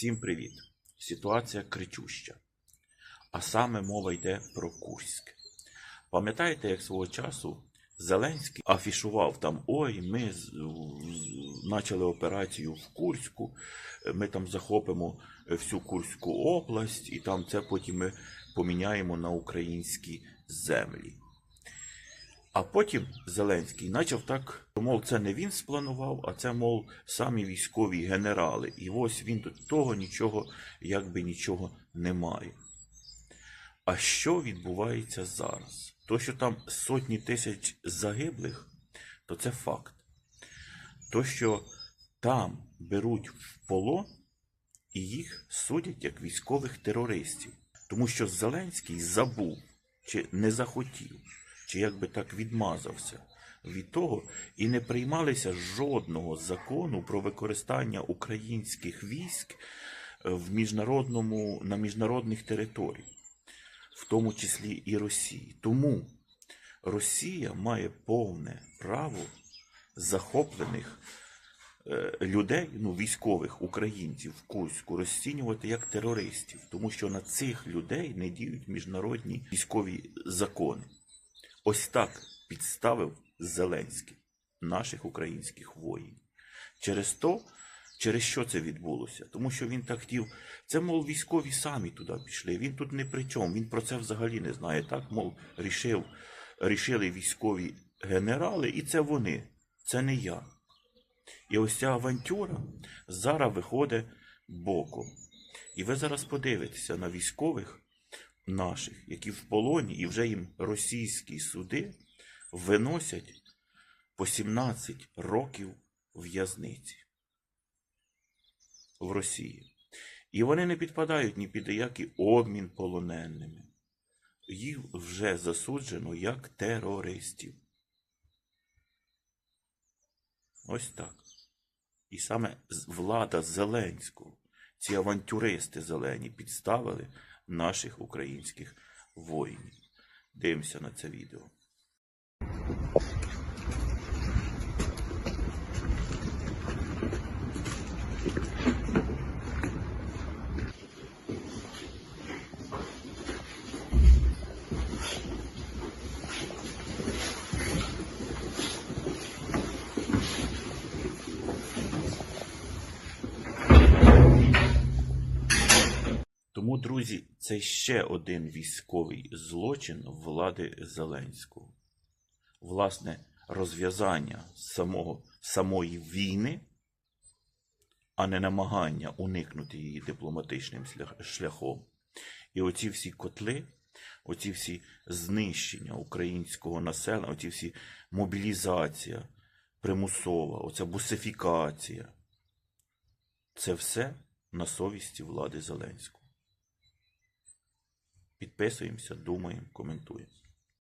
Всім привіт! Ситуація кричуща. А саме мова йде про Курськ. Пам'ятаєте, як свого часу Зеленський афішував там: ой, ми почали операцію в Курську, ми там захопимо всю Курську область, і там це потім ми поміняємо на українські землі. А потім Зеленський почав так, мов, це не він спланував, а це, мов, самі військові генерали. І ось він до того нічого, якби нічого немає. А що відбувається зараз? То, що там сотні тисяч загиблих, то це факт. То, що там беруть в полон і їх судять як військових терористів. Тому що Зеленський забув чи не захотів, чи якби так відмазався від того, і не приймалися жодного закону про використання українських військ е, в міжнародному, на міжнародних територіях, в тому числі і Росії. Тому Росія має повне право захоплених е, людей, ну, військових українців в Курську розцінювати як терористів, тому що на цих людей не діють міжнародні військові закони. Ось так підставив Зеленський наших українських воїнів. Через то, через що це відбулося? Тому що він так хотів, це, мов, військові самі туди пішли. Він тут не при чому, він про це взагалі не знає. Так, мов, рішив, рішили військові генерали, і це вони, це не я. І ось ця авантюра зараз виходить боком. І ви зараз подивитеся на військових наших, які в полоні, і вже їм російські суди виносять по 17 років в'язниці в Росії. І вони не підпадають ні під який обмін полоненими. Їх вже засуджено як терористів. Ось так. І саме влада Зеленського, ці авантюристи зелені підставили наших українських воїнів. Дивимося на це відео. Тому, друзі, це ще один військовий злочин влади Зеленського. Власне, розв'язання самого, самої війни, а не намагання уникнути її дипломатичним шляхом. І оці всі котли, оці всі знищення українського населення, оці всі мобілізація примусова, оця бусифікація. Це все на совісті влади Зеленського. Підписуємося, думаємо, коментуємо.